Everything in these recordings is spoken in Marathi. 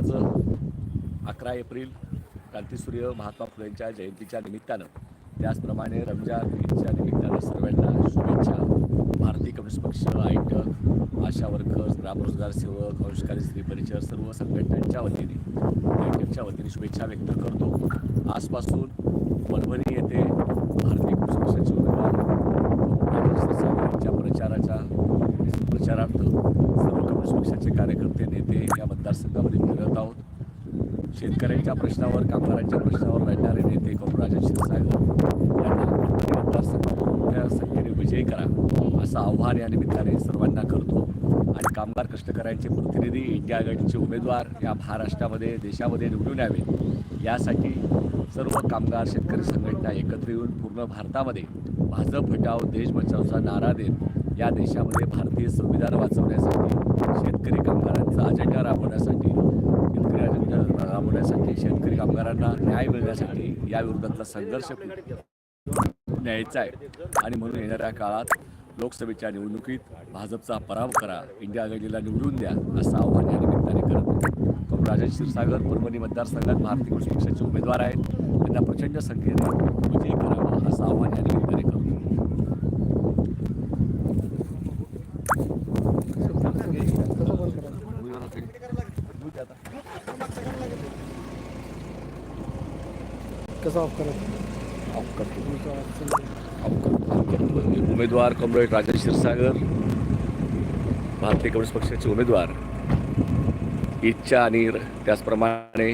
आज अकरा एप्रिल क्रांतीसूर्य महात्मा फुलेंच्या जयंतीच्या निमित्तानं त्याचप्रमाणे रमजान ईदच्या निमित्तानं सर्वांना शुभेच्छा. भारतीय कम्युनिस्ट पक्ष आयटक आशा वर्कर्स ग्रामरोजगार सेवक अंशकारी स्त्री परिचय सर्व संघटनांच्या वतीने आयटकच्या वतीने शुभेच्छा व्यक्त करतो. आजपासून परभणी येथे भारतीय कम्युनिस्ट पक्ष उमेदवार राजेश क्षीरसागर यांच्या प्रचाराच्या प्रचारार्थ सर्व कम्युनिस्ट पक्षाचे कार्यकर्ते नेते या मतदारसंघामध्ये फिरत आहोत. शेतकऱ्यांच्या प्रश्नावर कामगारांच्या प्रश्नावर लढणारे नेते कॉम्रेड क्षीरसागर यांना मोठ्या संख्येने विजयी करा असं आव्हान या निमित्ताने सर्वांना करतो. आणि कामगार कष्टकऱ्यांचे प्रतिनिधी इंडिया आघाडीचे उमेदवार या महाराष्ट्रामध्ये देशामध्ये निवडून यावेत. यासाठी सर्व कामगार शेतकरी संघटना एकत्र येऊन पूर्ण भारतामध्ये भाजप हटाव देश बचावचा नारा देत या देशामध्ये भारतीय संविधान वाचवण्यासाठी शेतकरी कामगारांचा अजेंडा राबवण्यासाठी शेतकरी अजेंडा राबवण्यासाठी शेतकरी कामगारांना न्याय मिळण्यासाठी या विरोधातला संघर्ष न्यायचा आहे. आणि म्हणून येणाऱ्या काळात लोकसभेच्या निवडणुकीत भाजपचा पराभव करा इंडिया आघाडीला निवडून द्या असं आव्हान या निमित्ताने करतो राजन क्षीरसागर परभणी मतदारसंघात भारतीय कृषी पक्षाचे उमेदवार आहेत. त्यांना प्रचंड संख्येने विजयी करावा असं आव्हान या निमित्ताने करतो. कसं ऑफ करत? ऑफ करतो. ऑफ करतो. म्हणजे उमेदवार कॉम्रेड राजा क्षीरसागर भारतीय कम्युनिस्ट पक्षाचे उमेदवार. ईदच्या आणि त्याचप्रमाणे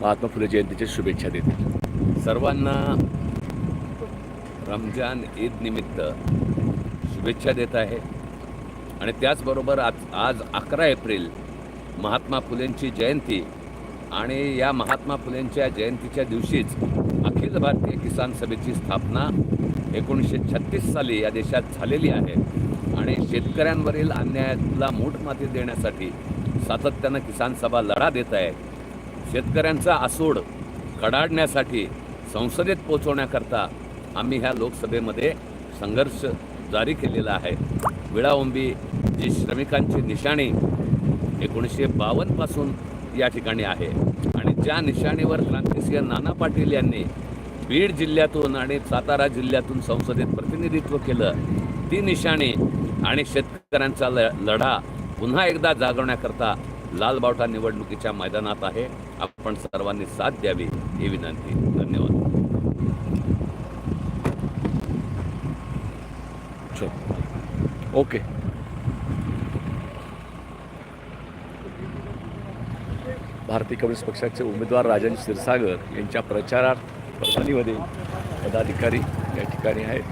महात्मा फुले जयंतीच्या शुभेच्छा देतील. सर्वांना रमजान ईद निमित्त शुभेच्छा देत आहे. आणि त्याचबरोबर आज आज अकरा एप्रिल महात्मा फुलेंची जयंती. आणि या महात्मा फुलेंच्या जयंतीच्या दिवशीच अखिल भारतीय किसान सभेची स्थापना एकोणीसशे छत्तीस साली या देशात झालेली आहे. आणि शेतकऱ्यांवरील अन्यायाला मोठमाती देण्यासाठी सातत्यानं किसान सभा लढा देत आहे. शेतकऱ्यांचा आसूड कडाडण्यासाठी संसदेत पोचवण्याकरता आम्ही ह्या लोकसभेमध्ये संघर्ष जारी केलेला आहे. विळाओंबी जी श्रमिकांची निशाणी एकोणीसशे बावन्नपासून या ठिकाणी आहे. आणि ज्या निशाणीवर क्रांतिसिंह नाना पाटील यांनी बीड जिल्ह्यातून आणि सातारा जिल्ह्यातून संसदेत प्रतिनिधित्व केलं ती निशाणी आणि शेतकऱ्यांचा ल लढा पुन्हा एकदा जागवण्याकरता लालबावटा निवडणुकीच्या मैदानात आहे. आपण सर्वांनी साथ द्यावी ही विनंती. धन्यवाद. चल. ओके. भारतीय कम्युनिस्ट पक्षाचे उमेदवार राजन क्षीरसागर यांच्या प्रचारार्थ परभणीमध्ये पदाधिकारी या ठिकाणी आहेत.